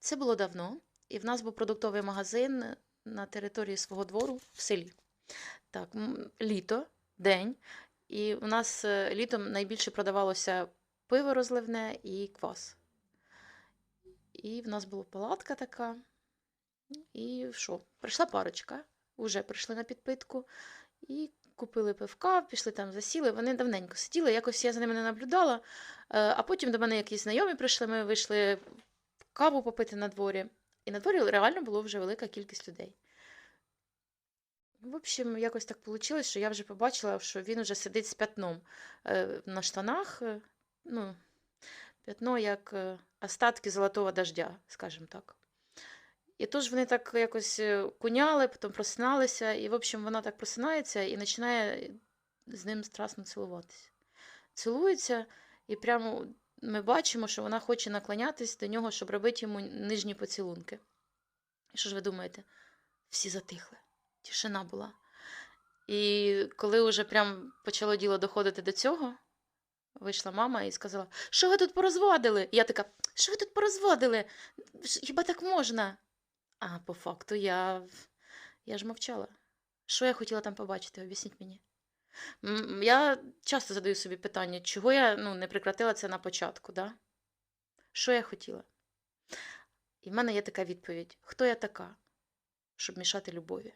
Це було давно, і в нас був продуктовий магазин на території свого двору в селі. Так, літо, день, і у нас е, літом найбільше продавалося пиво розливне і квас. І в нас була палатка така. І що? Прийшла парочка, вже прийшли на підпитку, і купили пивка, пішли там, засіли. Вони давненько сиділи, якось я за ними не наблюдала. Е, А потім до мене якісь знайомі прийшли, ми вийшли каву попити на дворі. І на дворі реально було вже велика кількість людей. В общем, якось так вийшло, що я вже побачила, що він вже сидить з пятном е, на штанах. е, Ну, пятно як е, остатки золотого дождя, скажімо так. І тож вони так якось куняли, потім просиналися, і, в общем, вона так просинається і починає з ним страстно цілуватися. Цілується, і прямо ми бачимо, що вона хоче наклонятись до нього, щоб робити йому нижні поцілунки. Що ж ви думаєте? Всі затихли. Тишина була. І коли вже прям почало діло доходити до цього, вийшла мама і сказала: Що ви тут порозводили? І я така, що ви тут порозводили? Хіба так можна? А по факту я, я ж мовчала. Що я хотіла там побачити? Об'ясніть мені. Я часто задаю собі питання, чого я ну, не прекратила це на початку, да? Що я хотіла? І в мене є така відповідь: хто я така, щоб мішати любові?